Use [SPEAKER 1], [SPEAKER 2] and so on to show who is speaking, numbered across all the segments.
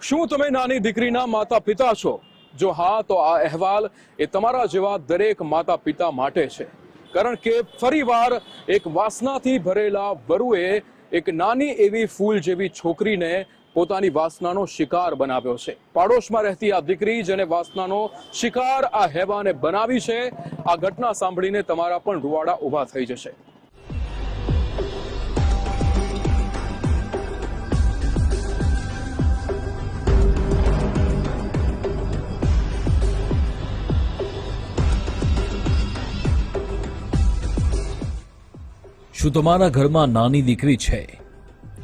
[SPEAKER 1] શું તમે નાની દીકરીના માતા પિતા છો? જો હા, તો આ અહેવાલ એ તમારા જેવા દરેક માતા પિતા માટે છે. કારણ કે ફરીવાર એક વાસનાથી ભરેલા વરુએ એક નાની એવી ફૂલ જેવી છોકરીને પોતાની વાસનાનો શિકાર બનાવ્યો છે. પાડોશમાં રહેતી આ દીકરી જેને વાસનાનો શિકાર આ હેવાને બનાવી છે, આ ઘટના સાંભળીને તમારા પણ રૂવાડા ઊભા થઈ જશે.
[SPEAKER 2] શું તમારા ઘરમાં નાની દીકરી છે?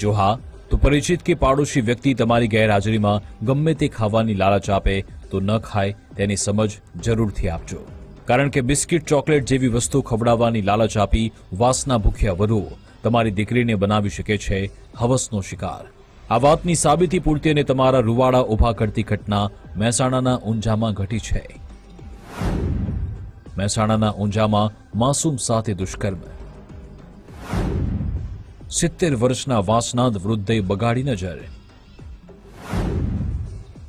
[SPEAKER 2] જો હા, તો પરિચિત કે પાડોશી વ્યક્તિ તમારી ગેરહાજરીમાં ગમે તે ખાવાની લાલચ આપે તો ન ખાય તેની સમજ જરૂરથી આપજો. કારણ કે બિસ્કિટ, ચોકલેટ જેવી વસ્તુ ખવડાવવાની લાલચ આપી વાસના ભૂખ્યા વરુઓ તમારી દીકરીને બનાવી શકે છે હવસનો શિકાર. આ વાતની સાબિતી પૂરતી અને તમારા રૂવાડા ઊભા કરતી ઘટના મહેસાણાના ઊંઝામાં ઘટી છે. મહેસાણાના ઊંઝામાં માસૂમ સાથે દુષ્કર્મ. સિત્તેર વર્ષના વાસનાદ વૃદ્ધે બગાડી નજર.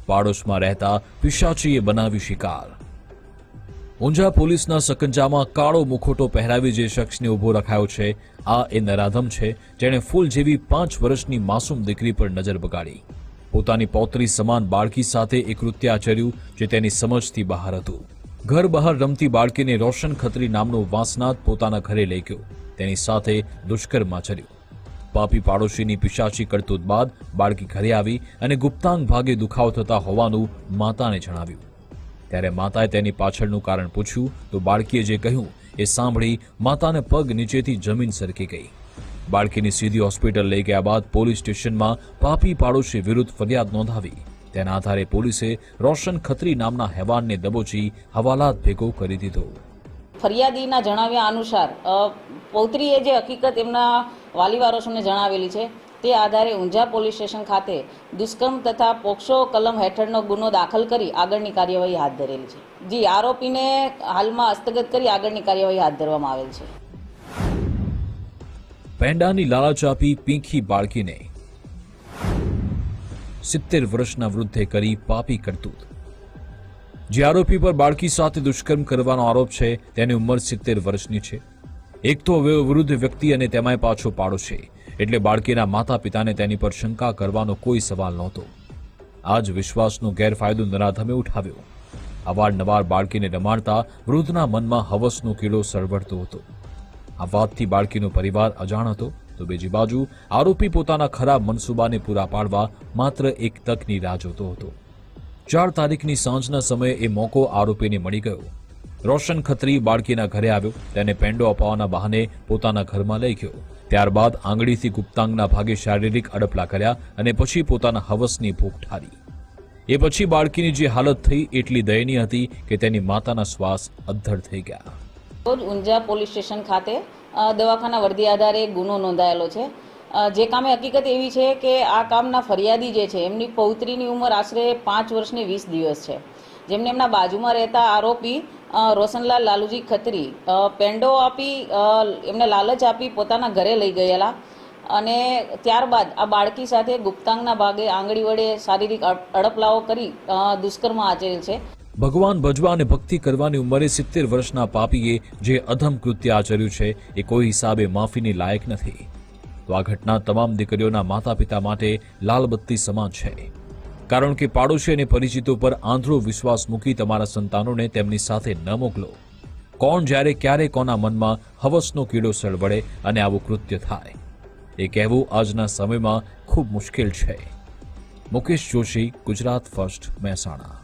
[SPEAKER 2] પાડોશમાં રહેતા પિશાચીએ બનાવી શિકાર. ઊંઝા પોલીસના સકંજામાં કાળો મુખોટો પહેરાવી જે શખ્સને ઊભો રખાયો છે, આ એ નરાધમ છે, જેણે ફૂલ જેવી પાંચ વર્ષની માસૂમ દીકરી પર નજર બગાડી. પોતાની પૌત્રી સમાન બાળકી સાથે એ કૃત્ય આચર્યું, જે તેની સમજથી બહાર હતું. ઘર બહાર રમતી બાળકીને રોશન ખત્રી નામનો વાંસનાથ પોતાના ઘરે લઈ ગયો. તેની સાથે દુષ્કર્મ આચર્યું. પાપી પાડોશીની પિશાચી કરતૂત બાદ બાળકી ઘરે આવી અને ગુપ્તાંગ ભાગે દુખાવો થતા હોવાનું માતાને જણાવ્યું. ત્યારે માતાએ તેની પાછળનું કારણ પૂછ્યું તો બાળકીએ જે કહ્યું એ સાંભળી માતાને પગ નીચેથી જમીન સરકી ગઈ. બાળકીની સીધી હોસ્પિટલ લઈ ગયા બાદ પોલીસ સ્ટેશનમાં પાપી પાડોશી વિરુદ્ધ ફરિયાદ નોંધાવી. તેના આધારે પોલીસે રોશન ખત્રી નામના હેવાનને દબોચી હવાલાત ભેગો કરી દીધો.
[SPEAKER 3] ફરિયાદીના જણાવ્યા અનુસાર પૌત્રીએ જે હકીકત એમના વાલીવારસોને જણાવેલી છે, તે આધારે ઊંઝા પોલીસ સ્ટેશન ખાતે દુષ્કર્મ તથા પોક્સો કલમ હેઠળનો ગુનો દાખલ કરી આગળની કાર્યવાહી હાથ ધરેલી છે. જી આરોપીને હાલમાં હસ્તગત કરી આગળની કાર્યવાહી હાથ ધરવામાં આવેલ છે.
[SPEAKER 2] પેંડાની લાલચ આપી પીંખી બાળકીને સિત્તેર વર્ષના વૃદ્ધે કરી પાપી કરતૂત. જે આરોપી પર બાળકી સાથે દુષ્કર્મ કરવાનો આરોપ છે, તેની ઉંમર સિત્તેર વર્ષની છે. એક તો હવે વૃદ્ધ વ્યક્તિ અને તેમાંય પાછો પાડો છે, એટલે બાળકીના માતા પિતાને તેની પર શંકા કરવાનો કોઈ સવાલ નહોતો. આ જ વિશ્વાસનો ગેરફાયદો નરાધમે ઉઠાવ્યો. અવારનવાર બાળકીને રમાડતા વૃદ્ધના મનમાં હવસનો કીડો સળવડતો હતો. આ વાતથી બાળકીનો પરિવાર અજાણ હતો તો બીજી બાજુ આરોપી પોતાના ખરાબ મનસૂબાને પૂરા પાડવા માત્ર એક તકની રાહ જોતો હતો. ચાર તારીખની સાંજના સમયે એ મોકો આરોપીને મળી ગયો. રોશન ખત્રી બાળકીના ઘરે આવ્યો. તેને પેંડો અપાવવાના બહાને પોતાના ઘરમાં લઈ ગયો. ત્યારબાદ આંગળીથી ગુપ્તાંગના ભાગે શારીરિક અડપલા કર્યા અને પછી પોતાના હવસની ભૂખ ઠારી. એ પછી બાળકીની જે હાલત થઈ એટલી દયનીય હતી કે તેની માતાના શ્વાસ અદ્ધર થઈ ગયા.
[SPEAKER 3] ઊંઝા પોલીસ સ્ટેશન ખાતે દવાખાના વર્દી આધારે ગુનો નોંધાયેલો છે. જે કામે હકીકત એવી છે કે આ કામના ફરિયાદી જે છે, એમની પૌત્રીની ઉંમર આશરે પાંચ વર્ષને વીસ દિવસ છે. જેમને એમના બાજુમાં રહેતા આરોપી રોશનલાલ લાલુજી ખત્રી પેંડો આપી એમને લાલચ આપી પોતાના ઘરે લઈ ગયેલા અને ત્યારબાદ આ બાળકી સાથે ગુપ્તાંગના ભાગે આંગળી વડે શારીરિક અડ- અડપલાઓ કરી દુષ્કર્મ આચરેલ છે.
[SPEAKER 2] ભગવાન ભજવા અને ભક્તિ કરવાની ઉંમરે સિત્તેર વર્ષના પાપીએ જે અધમ કૃત્ય આચર્યું છે, એ કોઈ હિસાબે માફીની લાયક નથી. તો આ ઘટના તમામ દીકરીઓના માતા પિતા માટે લાલબત્તી સમાન છે. કારણ કે પાડોશી અને પરિચિતો પર આંધળો વિશ્વાસ મૂકી તમારા સંતાનોને તેમની સાથે ન મોકલો. કોણ, જ્યારે, ક્યારે કોના મનમાં હવસનો કીડો સળવડે અને આવું કૃત્ય થાય. એ કહેવું આજના સમયમાં ખૂબ મુશ્કેલ છે. મુકેશ જોશી, ગુજરાત ફર્સ્ટ મહેસાણા.